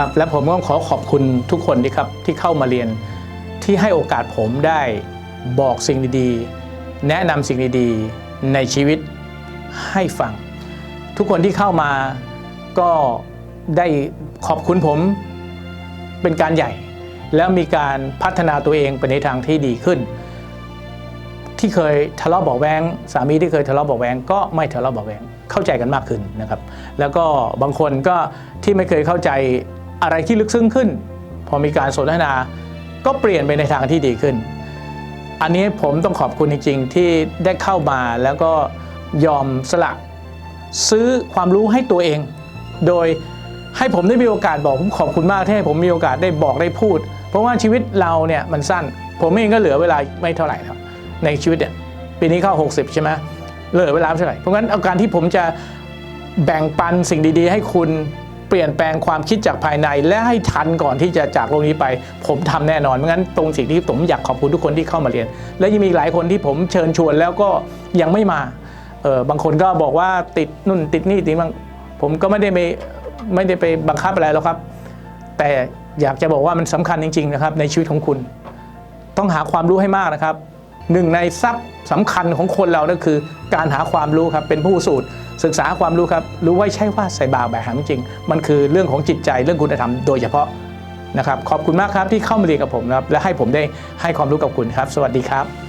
ครับและผมก็ขอขอบคุณทุกคนที่ครับที่เข้ามาเรียนที่ให้โอกาสผมได้บอกสิ่งดีๆ แนะนำสิ่งดีๆ ในชีวิตให้ฟัง ทุกคนที่เข้ามาก็ได้ขอบคุณผมเป็นการใหญ่ แล้วมีการพัฒนาตัวเองไปในทางที่ดีขึ้น ที่เคยทะเลาะเบาแวงสามีที่เคยทะเลาะเบาแวงก็ไม่ทะเลาะเบาแวงเข้าใจกันมากขึ้นนะครับ แล้วก็บางคนก็ที่ไม่เคยเข้าใจ อะไรที่ลึกซึ้งขึ้น พอมีการสนทนา ก็เปลี่ยนไปในทางที่ดีขึ้น อันนี้ผมต้องขอบคุณจริง ๆ ที่ได้เข้ามาแล้วก็ยอมสละซื้อความรู้ให้ตัวเอง โดยให้ผมได้มีโอกาสบอกผมขอบคุณมากที่ให้ผมมีโอกาสได้บอกได้พูด เพราะว่าชีวิตเราเนี่ยมันสั้น ผมเองก็เหลือเวลาไม่เท่าไหร่ครับในชีวิตเนี่ยปีนี้เข้า 60 ใช่ไหมเหลือเวลาเท่าไหร่เพราะงั้นเอาการที่ผมจะแบ่งปันสิ่งดี ๆ ให้คุณ เปลี่ยนแปลงความคิดจากภายในและให้ทันก่อนที่จะจากโลกนี้ไป ผมทำแน่นอนเพราะงั้นตรงสิ่งที่ผมอยากขอบคุณทุกคนที่เข้ามาเรียน และยังมีหลายคนที่ผมเชิญชวนแล้วก็ยังไม่มาเออบางคนก็บอกว่าติดนู่นติดนี่ติดบางผมก็ไม่ได้ไปไม่ได้ไปบังคับอะไรหรอกครับ แต่อยากจะบอกว่ามันสำคัญจริง ๆ นะครับ ในชีวิตของคุณ ต้องหาความรู้ให้มากนะครับหนึ่งในทรัพย์สำคัญของคนเราก็คือ การหาความรู้ครับเป็นผู้สูตร ศึกษาความรู้ครับ รู้ไว้ใช่ว่าใส่บาตรแบบหามจริง มันคือเรื่องของจิตใจเรื่องคุณธรรมโดยเฉพาะนะครับ ขอบคุณมากครับที่เข้ามาเรียนกับผมนะครับ และให้ผมได้ให้ความรู้กับคุณครับ สวัสดีครับ